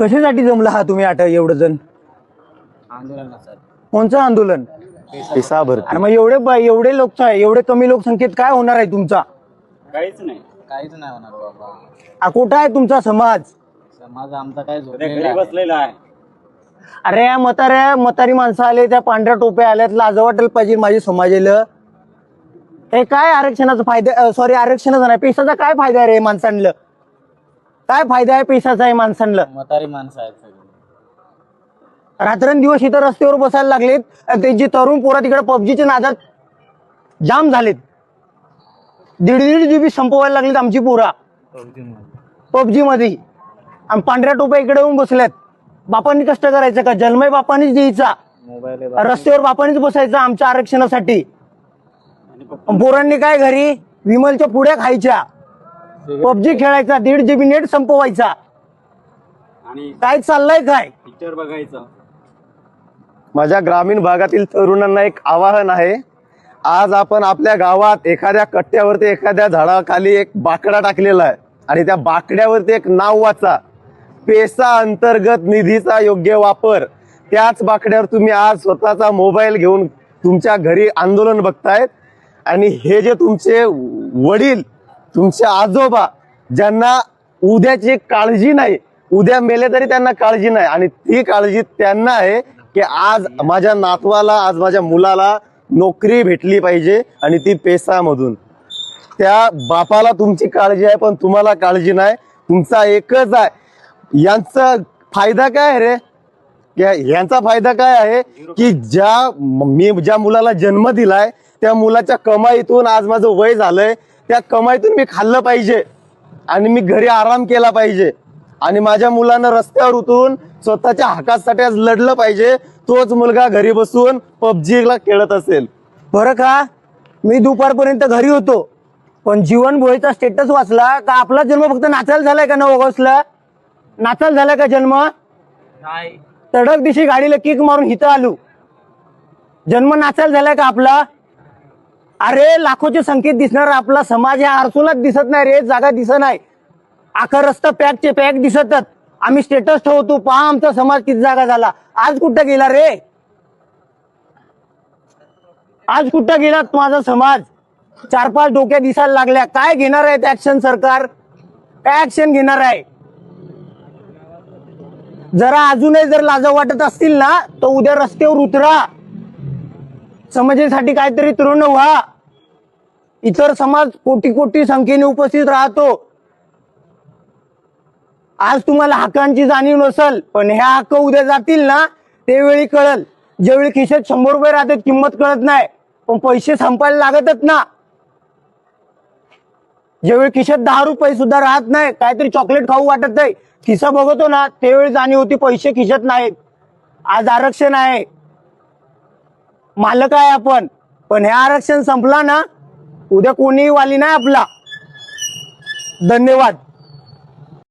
कशासाठी जमला हा तुम्ही आठ एवढं जण? कोणचं आंदोलन? पिसा भरती. अरे मग एवढे ब- एवढे लोक एवढे कमी लोकसंख्येत काय होणार आहे तुमचा? काहीच नाही. काहीच नाही होणार बाबा. आ, कुठं आहे तुमचा समाज? समाज आमचा काय घरी बसलेला आहे. अरे या म्हाताऱ्या म्हातारी माणसं आले त्या पांढऱ्या टोप्या आल्यात लाज वाटेल पाहिजे माझ्या समाजाला. हे काय आरक्षणाचा फायदा सॉरी आरक्षणाचा नाही पैशाचा काय फायदा आहे रे माणसांना? काय फायदा आहे पैशाचा आहे माणसांना? म्हातारी माणसं आहेत सगळी. रात्रंदिवस इथं रस्त्यावर बसायला लागलेत. आणि ते जे तरुण पोरं तिकडे पबजीच्या नादात जाम झालेत. दीड दीड जीबी संपवायला लागलेत आमची पोरा. पबजी मध्ये आणि पांढऱ्या टोप्या इकडे येऊन बसल्यात. बापांनी कष्ट करायचं का? जन्मय बापानीच द्यायचा. मोबाईल रस्त्यावर बापानीच बसायचं आमच्या आरक्षणासाठी. पोरांनी काय घरी? विमलच्या पुड्या खायच्या. पबजी खेळायचा दीड जीबी नेट संपवायचा. आणि काय चाललंय काय? पिक्चर बघायचं. माझ्या ग्रामीण भागातील तरुणांना एक आवाहन आहे. आज आपण आपल्या गावात एखाद्या कट्ट्यावरती एखाद्या झाडाखाली एक बाकडा टाकलेला आहे. आणि त्या बाकड्यावरती एक नाव वाचा. पेसा अंतर्गत निधीचा योग्य वापर. त्याच बाकड्यावर तुम्ही आज स्वतःचा मोबाईल घेऊन तुमच्या घरी आंदोलन बघतायत. आणि हे जे तुमचे वडील तुमचे आजोबा ज्यांना उद्याची काळजी नाही उद्या मेले तरी त्यांना काळजी नाही. आणि ती काळजी त्यांना आहे की आज माझ्या नातवाला आज माझ्या मुलाला नोकरी भेटली पाहिजे आणि ती पेसामधून. त्या बापाला तुमची काळजी आहे पण तुम्हाला काळजी नाही. तुमचा एकच आहे. यांचा फायदा काय आहे रे यांचा फायदा काय आहे की ज्या मी ज्या मुलाला जन्म दिलाय त्या मुलाच्या कमाईतून आज माझं वय झालंय त्या कमाईतून मी खाल्लं पाहिजे. आणि मी घरी आराम केला पाहिजे. आणि माझ्या मुलानं रस्त्यावर उतरून स्वतःच्या हकासाठी आज लढलं पाहिजे. तोच मुलगा घरी बसून पबजीला खेळत असेल. बरं का? मी दुपारपर्यंत घरी होतो. पण जीवन भोईचा स्टेटस वाचला का आपला जन्म फक्त नाचायला झालाय का नऊ ऑगस्टला? नाचायला झालाय का जन्म? नाही. तडक दिशी गाडीला किक मारून इथं आलो. जन्म नाचायला झालाय का आपला? अरे लाखोचे संकेत दिसणार आपला समाज या आरसूलाच दिसत नाही रे जागा दिसत नाही. आखर रस्ता पॅकचे पॅक दिसतच. आम्ही स्टेटस ठेवतो पहा आमचा समाज किती जागा झाला. आज कुठं गेला रे? आज कुठं गेला माझा समाज? चार पाच डोक्या दिसायला लागल्या. काय घेणार आहेत ऍक्शन सरकार? काय ऍक्शन घेणार आहे? जरा अजूनही जर लाजा वाटत असतील ना तर उद्या रस्त्यावर उतरा. समजेसाठी काहीतरी तरुण व्हा. इतर समाज कोटी कोटी संख्येने उपस्थित राहतो. आज तुम्हाला हक्कांची जाणीव नसल पण ह्या हक्क उद्या जातील ना त्यावेळी कळल. ज्यावेळी खिशात शंभर रुपये राहतात किंमत कळत नाही. पण पैसे संपायला लागतच ना. ज्यावेळी खिशात दहा रुपये सुद्धा राहत नाही काहीतरी चॉकलेट खाऊ वाटत नाही. खिसा बघतो ना त्यावेळी जाणीव होती पैसे खिशात नाहीत. आज आरक्षण आहे. मालक आहे आपण. पण हे आरक्षण संपला ना उद्या कोणीही वाली नाही आपला. धन्यवाद.